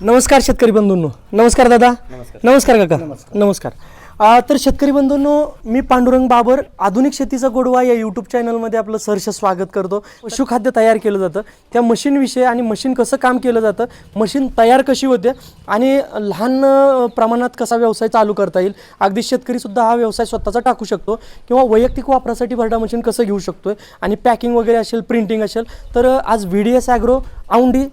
नमस्कार शेतकरी बंधूंनो. नमस्कार दादा. नमस्कार. काका. नमस्कार. आ, तर शेतकरी बंधूंनो मी पांडुरंग बाबर आधुनिक शेतीचा गोडवा या यूट्यूब चॅनलमध्ये आपलं सहर्ष स्वागत करतो. पशुखाद्य तयार केलं जातं. त्या मशीनविषयी आणि मशीन कसं काम केलं जातं मशीन तयार कशी होते आणि लहान प्रमाणात कसा व्यवसाय चालू करता येईल अगदी शेतकरीसुद्धा हा व्यवसाय स्वतःचा टाकू शकतो किंवा वैयक्तिक वापरासाठी भरडा मशीन कसं घेऊ शकतोय आणि पॅकिंग वगैरे असेल प्रिंटिंग असेल तर आज V D S agro Aundhi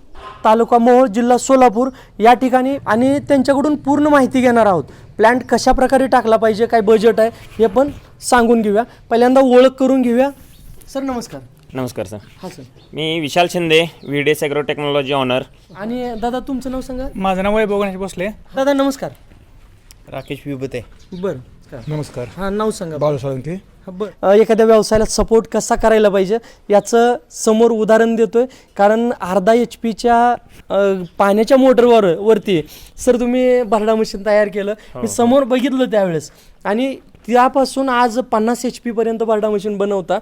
taluka Mohol जिल्हा सोलापूर या ठिकाणी आणि त्यांच्याकडून पूर्ण माहिती घेणार आहोत. प्लॅन्ट कशा प्रकारे टाकला पाहिजे काय बजेट आहे हे पण सांगून घेऊया. पहिल्यांदा ओळख करून घेऊया. सर नमस्कार. नमस्कार सर. हां सर. मी Vishal Shinde V D S agro technology owner आणि दादा तुमचं नाव सांगा. माझं नाव वैभव गणेश भोसले. दादा नमस्कार. राकेश विभते बरं. नमस्कार. हां नाव सांगा बाळू साळुंके. हा, बरं. एखाद्या व्यवसायाला सपोर्ट कसा करायला पाहिजे? याचं समोर उदाहरण देतोय. कारण अर्धा एच पीच्या पाण्याच्या मोटरवर वरती सर तुम्ही भरडा मशीन तयार केलं. मी समोर बघितलं त्यावेळेस. आणि त्यापासून आज पन्नास एच पीपर्यंत भरडा मशीन बनवता.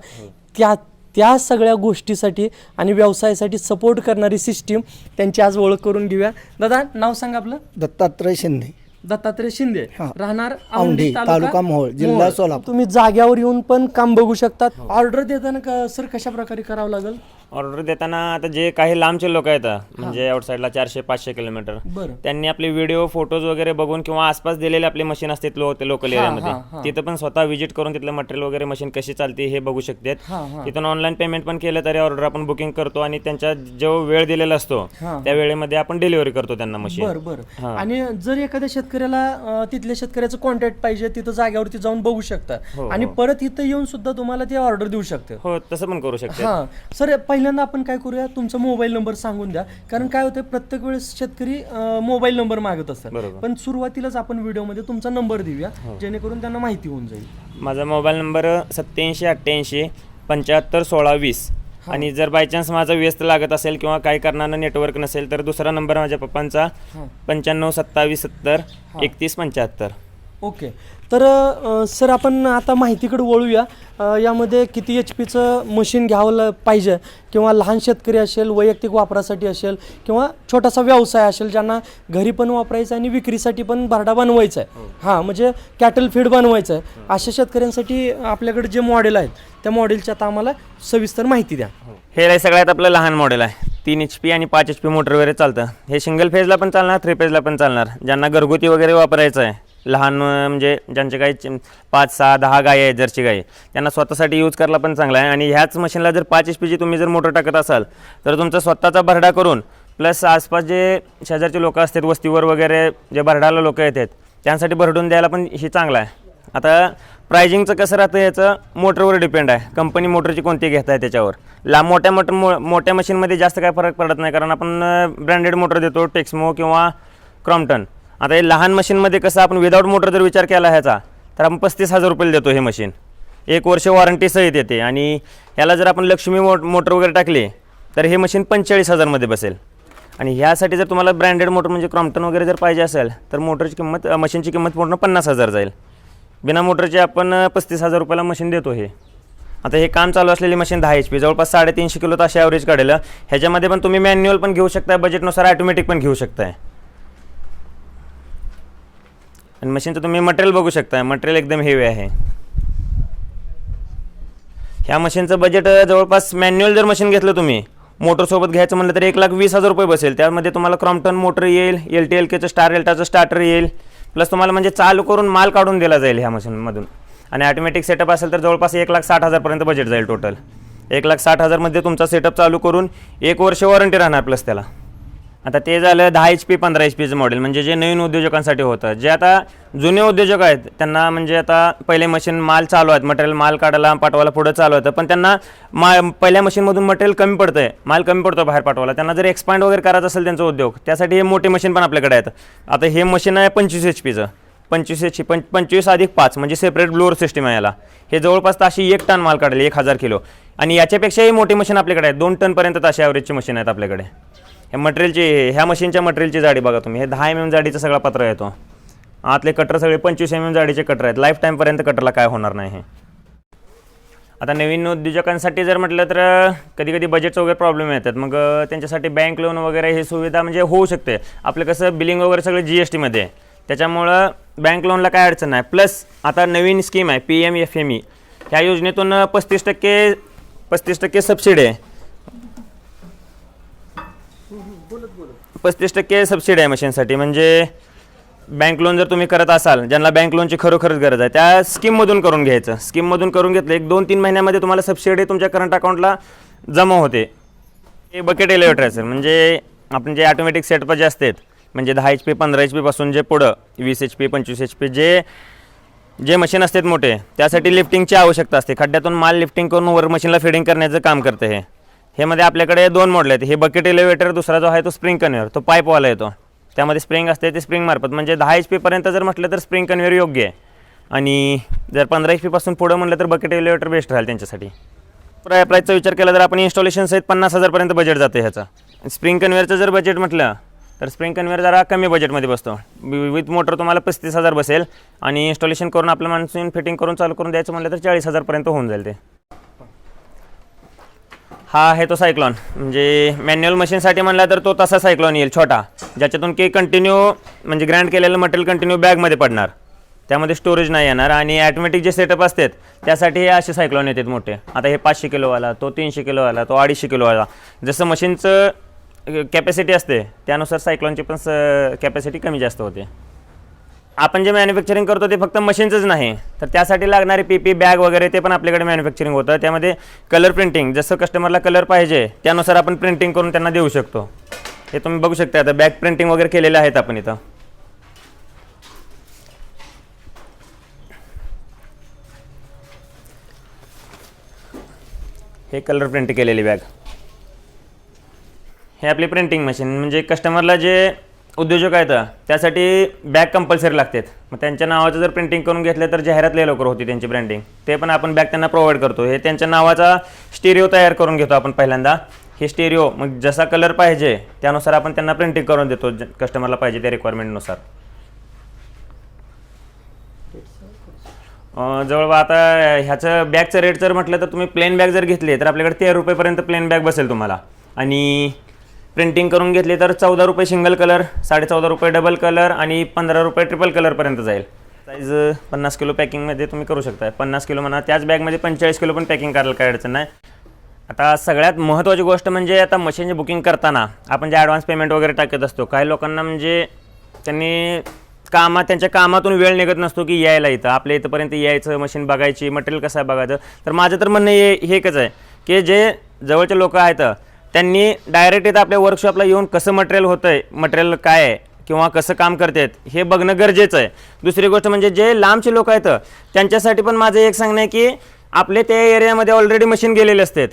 त्या त्या सगळ्या गोष्टीसाठी आणि व्यवसायासाठी सपोर्ट करणारी सिस्टीम त्यांची आज ओळख करून घेऊया. दादा नाव सांगा आपलं. दत्तात्रय शिंदे. दत्तात्रय शिंदे हा. राहणार औंढी, तालुका मोहोळ, जिल्हा. सोलापूर. तुम्ही जाग्यावर येऊन पण काम बघू शकतात ऑर्डर देताना क- सर कशा प्रकारे करावं लागेल ऑर्डर देताना आता जे काही लांबचे लोक आहेत म्हणजे आउटसाईडला चारशे पाचशे किलोमीटर बरं. त्यांनी आपले व्हिडिओ फोटोज वगैरे बघून किंवा आसपास दिलेले आपले मशीन असतात लो ते लोकल हा, हा. एरियामध्ये तिथं पण स्वतः व्हिजिट करून तिथलं मटेरियल वगैरे मशीन कशी चालते हे बघू शकतात. हा, हा. तिथून ऑनलाईन पेमेंट पण केलं तरी ऑर्डर आपण बुकिंग करतो आणि त्यांच्या जो वेळ दिलेला असतो हा. त्या वेळेमध्ये आपण डिलिव्हरी करतो त्यांना मशीन बर बर. आणि जर एखाद्या शेतकऱ्याला तिथल्या शेतकऱ्याचं कॉन्टॅक्ट पाहिजे तिथं जाग्यावरती जाऊन बघू शकता. आणि परत इथं येऊन सुद्धा तुम्हाला ते ऑर्डर देऊ शकते. हो तसं पण करू शकतात. हा. सर पहिल्यांदा आपण काय करूया तुमचा मोबाईल नंबर सांगून द्या. कारण काय होतं प्रत्येक वेळेस शेतकरी मोबाईल नंबर मागत असतात. बरोबर. पण सुरुवातीलाच आपण व्हिडिओमध्ये तुमचा नंबर देऊया जेणेकरून त्यांना माहिती होऊन जाईल. माझा मोबाईल नंबर सत्याऐंशी अठ्ठ्याऐंशी पंच्याहत्तर सोळा वीस. आणि जर बाय चान्स माझा व्यस्त लागत असेल किंवा काही कारणानं नेटवर्क नसेल तर दुसरा नंबर माझ्या पप्पांचा पंच्याण्णव सत्तावीस सत्तर एकतीस पंच्याहत्तर. ओके. तर अ, सर आपण आता माहितीकडे वळूया. अ, यामध्ये किती एच पीचं मशीन घ्यावं ला- पाहिजे? किंवा लहान शेतकरी असेल वैयक्तिक वापरासाठी असेल किंवा छोटासा व्यवसाय असेल ज्यांना घरी पण वापरायचं आणि विक्रीसाठी पण भरडा बनवायचा आहे हां म्हणजे कॅटल फीड बनवायचं आहे अशा शेतकऱ्यांसाठी आपल्याकडे जे मॉडेल आहेत त्या मॉडेलची आता आम्हाला सविस्तर माहिती द्या. हे. आहे सगळ्यात आपलं लहान मॉडेल आहे. तीन एच पी आणि पाच एच पी मोटर वगैरे चालतं. हे सिंगल फेजला पण चालणार थ्री फेजला पण चालणार. ज्यांना घरगुती वगैरे वापरायचं आहे लहान म्हणजे ज्यांचे काही पाच सहा दहा गाय आहेत जर्सी गाय त्यांना स्वतःसाठी यूज करायला पण चांगला आहे. आणि ह्याच मशीनला जर पाच एच पीची तुम्ही जर मोटर टाकत असाल तर तुमचा स्वतःचा भरडा करून प्लस आसपास जे शेजारचे लोक असतात वस्तीवर वगैरे जे भरडाला लोक येतात त्यांसाठी भरडून द्यायला पण ही चांगलं आहे. आता प्रायझिंगचं कसं राहतं याचं मोटरवर डिपेंड आहे. कंपनी मोटरची कोणती घेत आहे त्याच्यावर? लांब मोठ्या मोटर मो मोठ्या मशीनमध्ये जास्त काय फरक पडत नाही कारण आपण ब्रँडेड मोटर देतो टेक्समो किंवा क्रॉम्प्टन आता हे लहान मशीनमध्ये कसं आपण विदाऊट मोटर जर विचार केला ह्याचा तर आपण पस्तीस हजार रुपये देतो हे मशीन. एक वर्ष वॉरंटी सहित येते. आणि ह्याला जर आपण लक्ष्मी मो मोटर वगैरे टाकली तर हे मशीन पंचेचाळीस हजारमध्ये बसेल. आणि ह्यासाठी जर तुम्हाला ब्रँडेड मोटर म्हणजे क्रॉम्प्टन वगैरे जर पाहिजे असेल तर मोटरची किंमत मशीनची किंमत पूर्ण पन्नास हजार जाईल. बिना मोटरची आपण पस्तीस हजार रुपयाला मशीन देतो हे. आता हे काम चालू असलेली मशीन दहा एच पी जवळपास साडेतीनशे किलो ताशी ॲव्हरेज काढेल ह्याच्यामध्ये पण तुम्ही मॅन्युअल पण घेऊ शकताय बजेटनुसार ऑटोमॅटिक पण घेऊ शकताय. आणि मशीनचं तुम्ही मटेरियल बघू शकता. मटेरियल एकदम हेवी आहे. ह्या मशीनचं बजेट जवळपास मॅन्युअल जर मशीन घेतलं तुम्ही मोटरसोबत घ्यायचं म्हणलं तर एक लाख वीस हजार रुपये बसेल. त्यामध्ये तुम्हाला क्रॉम्प्टन मोटर येईल एल टी एल केचं स्टार एल्टाचं स्टार्टर येईल. प्लस तुम्हाला म्हणजे चालू करून माल काढून दिला जाईल ह्या मशीनमधून. आणि ऑटोमॅटिक सेटअप असेल तर जवळपास एक लाख साठ हजारपर्यंत बजेट जाईल टोटल एक लाख साठ हजारमध्ये तुमचा सेटअप चालू करून एक वर्ष वॉरंटी राहणार प्लस त्याला. आता ते झालं दहा एच पी पंधरा एच पीचं मॉडेल म्हणजे जे नवीन उद्योजकांसाठी होतं. जे आता जुने उद्योजक आहेत त्यांना म्हणजे आता पहिले मशीन माल चालू आहेत. मटेरियल माल काढायला पाठवायला पुढं चालू होतं. पण त्यांना मा पहिल्या मशीनमधून मटेरियल कमी पडतं आहे माल कमी पडतो बाहेर पाठवायला. त्यांना जर एक्सपांड वगैरे करायचं असेल त्यांचा उद्योग त्यासाठी हे मोठे मशीन पण आपल्याकडे आहेत. आता हे मशीन आहे पंचवीस एच पीचं पंचवीस एच पं पंचवीस अधिक पाच म्हणजे सेपरेट ब्लोअर सिस्टम आहे याला. हे जवळपास ताशी एक टन माल काढले एक हजार किलो. आणि याच्यापेक्षाही मोठी मशीन आपल्याकडे आहे दोन टनपर्यंत ताशी ॲव्हरेजची मशीन आहेत आपल्याकडे. ह्या मटेरियलची ह्या मशीनच्या मटेरियलची जाडी बघा तुम्ही. हे दहा एम एम जाडीचा सगळा पत्र येतो. आतले कटर सगळे पंचवीस एम एम जाडीचे कटर आहेत. लाईफ टाईमपर्यंत कटरला काय होणार नाही हे. आता नवीन उद्योजकांसाठी जर म्हटलं तर कधी कधी बजेटचं वगैरे प्रॉब्लेम येतात. मग त्यांच्यासाठी बँक लोन वगैरे ही सुविधा म्हणजे होऊ शकते. आपलं कसं बिलिंग वगैरे सगळं जी एस टीमध्ये आहे त्याच्यामुळं बँक लोनला काय अडचण नाही. प्लस आता नवीन स्कीम आहे P M F M E ह्या योजनेतून पस्तीस टक्के पस्तीस टक्के सबसिडी आहे. पस्तीस टक्के सबसिडी आहे मशीनसाठी म्हणजे बँक लोन जर तुम्ही करत असाल ज्यांना बँक लोनची खरोखरच गरज आहे त्या स्कीममधून करून घ्यायचं. स्कीममधून करून घेतलं एक दोन तीन महिन्यामध्ये तुम्हाला सबसिडी तुमच्या करंट अकाउंटला जमा होते. हे बकेट एलिव्हेटर आहे सर म्हणजे आपण जे ऑटोमॅटिक सेटअप जे असतात म्हणजे दहा एच पी पंधरा एच पीपासून जे पुढं वीस एच पी पंचवीस एच पी जे जे मशीन असतात मोठे त्यासाठी लिफ्टिंगची आवश्यकता असते. खड्ड्यातून माल लिफ्टिंग करून वर मशीनला फिडिंग करण्याचं काम करतं हे. हे मध्ये आपल्याकडे दोन मॉडेल आहेत. हे बकेट एलिव्हेटर दुसरा जो आहे तो स्प्रिंग कन्व्हेअर तो पाईपवाला येतो. त्यामध्ये स्प्रिंग असते ते स्प्रिंग मार्फत. म्हणजे दहा एच पीपर्यंत जर म्हटलं तर स्प्रिंग कन्व्हेअर योग्य आहे. आणि जर पंधरा एच पीपासून पुढं म्हटलं तर बकेट एलिव्हेटर बेस्ट राहील त्यांच्यासाठी. प्राय प्राईजचा विचार केला तर आपण इन्स्टॉलेशन सहित पन्नास हजारपर्यंत बजेट जाते ह्याचा. स्प्रिंग कन्व्हेअरचं जर बजेट म्हटलं तर स्प्रिंग कन्व्हेअर जरा कमी बजेटमध्ये बसतो. विथ मोटर तुम्हाला पस्तीस हजार बसेल. आणि इन्स्टॉलेशन करून आपलं माणसून फिटिंग करून चालू करून द्यायचं म्हटलं तर चाळीस हजारपर्यंत होऊन जाईल ते. हा आहे तो सायक्लॉन म्हणजे मॅन्युअल मशीनसाठी म्हणला तर तो तसा सायक्लॉन येईल छोटा. ज्याच्यातून की कंटिन्यू म्हणजे ग्रँड केलेलं मटेरियल कंटिन्यू बॅगमध्ये पडणार. त्यामध्ये स्टोरेज नाही येणार आणि ॲटोमॅटिक जे सेटअप असतात त्यासाठी हे असे सायक्लॉन येतात मोठे. आता हे पाचशे किलोवाला तो तीनशे किलोवाला तो अडीचशे किलोवाला जसं मशीनचं कॅपॅसिटी असते त्यानुसार सायक्लॉनची पण स कॅपॅसिटी कमी जास्त होते. आपण जे मॅन्युफॅक्चरिंग करतो ते फक्त मशीनचंच नाही तर त्यासाठी लागणारे पी पी बॅग वगैरे ते पण आपल्याकडे मॅन्युफॅक्चरिंग होतं. त्यामध्ये कलर प्रिंटिंग जसं कस्टमरला कलर पाहिजे त्यानुसार आपण प्रिंटिंग करून त्यांना देऊ शकतो. हे तुम्ही बघू शकता आता बॅग प्रिंटिंग वगैरे केलेले आहेत आपण इथं. हे कलर प्रिंट केलेली बॅग हे आपली प्रिंटिंग मशीन म्हणजे कस्टमरला जे उद्योजक आहेत. त्यासाठी बॅग कंपल्सरी लागतात. मग त्यांच्या नावाचं जर प्रिंटिंग करून घेतलं तर जाहिरात लय लवकर होती त्यांची ब्रँडिंग ते पण आपण बॅग त्यांना प्रोव्हाइड करतो. हे त्यांच्या नावाचा स्टेरिओ तयार करून घेतो आपण पहिल्यांदा. हे स्टेरिओ मग जसा कलर पाहिजे त्यानुसार आपण त्यांना प्रिंटिंग करून देतो कस्टमरला पाहिजे त्या रिक्वायरमेंटनुसार जवळ आता ह्याचं बॅगचं रेट जर म्हटलं तर तुम्ही प्लेन बॅग जर घेतली तर आपल्याकडे तेरा रुपयेपर्यंत प्लेन बॅग बसेल तुम्हाला. आणि प्रिंटिंग करून घेतली तर चौदा रुपये सिंगल कलर साडेचौदा रुपये डबल कलर आणि पंधरा रुपये ट्रिपल कलरपर्यंत जाईल. साईज पन्नास किलो पॅकिंगमध्ये तुम्ही करू शकता पन्नास किलो म्हणा त्याच बॅगमध्ये पंचेचाळीस किलो पण पॅकिंग करायला काय अडचण नाही. आता सगळ्यात महत्त्वाची गोष्ट म्हणजे आता मशीनची बुकिंग करताना आपण जे ॲडव्हान्स पेमेंट वगैरे टाकत असतो काही लोकांना म्हणजे त्यांनी कामात त्यांच्या कामातून वेळ निघत नसतो की यायला इथं. आपल्या इथंपर्यंत यायचं मशीन बघायची मटेरियल कसं आहे बघायचं. तर माझं तर म्हणणं हे हे एकच आहे की जे जवळचे लोक आहेत त्यांनी डायरेक्ट इथं आपल्या वर्कशॉपला येऊन कसं मटेरियल होतं आहे मटेरियल काय आहे किंवा कसं काम करतात हे बघणं गरजेचं आहे. दुसरी गोष्ट म्हणजे जे लांबचे लोक आहेत त्यांच्यासाठी पण माझं एक सांगणं आहे की आपले त्या एरियामध्ये ऑलरेडी मशीन गेलेले असतात.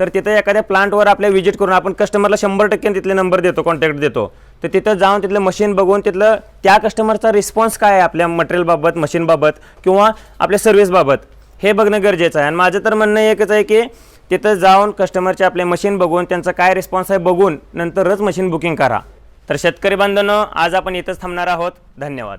तर तिथं एखाद्या प्लांटवर आपल्या व्हिजिट करून आपण कस्टमरला शंभर टक्के तिथले नंबर देतो कॉन्टॅक्ट देतो. तर तिथं जाऊन तिथलं मशीन बघून तिथलं त्या कस्टमरचा रिस्पॉन्स काय आहे आपल्या मटेरियलबाबत मशीनबाबत किंवा आपल्या सर्व्हिसबाबत हे बघणं गरजेचं आहे. आणि माझं तर म्हणणं एकच आहे की तिथं जाऊन कस्टमरचे आपले मशीन बघून त्यांचा काय रिस्पॉन्स आहे बघून नंतरच मशीन बुकिंग करा. तर शेतकरी बांधवांनो आज आपण इथंच थांबणार आहोत. धन्यवाद.